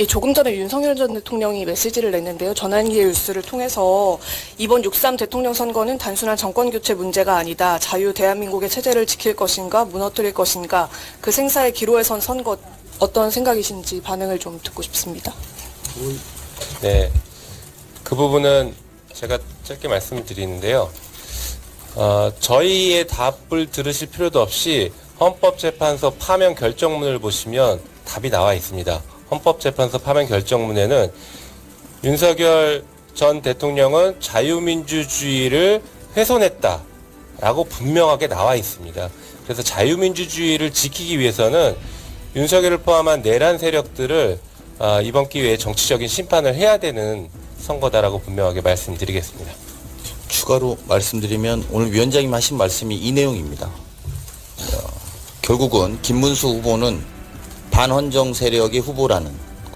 예, 조금 전에 윤석열 전 대통령이 메시지를 냈는데요. 전환기의 뉴스를 통해서 이번 6.3 대통령 선거는 단순한 정권 교체 문제가 아니다. 자유 대한민국의 체제를 지킬 것인가 무너뜨릴 것인가 그 생사의 기로에 선 선거 어떤 생각이신지 반응을 좀 듣고 싶습니다. 네. 그 부분은 제가 짧게 말씀을 드리는데요. 어, 저희의 답을 들으실 필요도 없이 헌법재판소 파면 결정문을 보시면 답이 나와 있습니다. 헌법재판소 파면 결정문에는 윤석열 전 대통령은 자유민주주의를 훼손했다라고 분명하게 나와 있습니다. 그래서 자유민주주의를 지키기 위해서는 윤석열을 포함한 내란 세력들을 아, 이번 기회에 정치적인 심판을 해야 되는 선거다라고 분명하게 말씀드리겠습니다. 추가로 말씀드리면 오늘 위원장님 하신 말씀이 이 내용입니다. 어, 결국은 김문수 후보는 반헌정 세력의 후보라는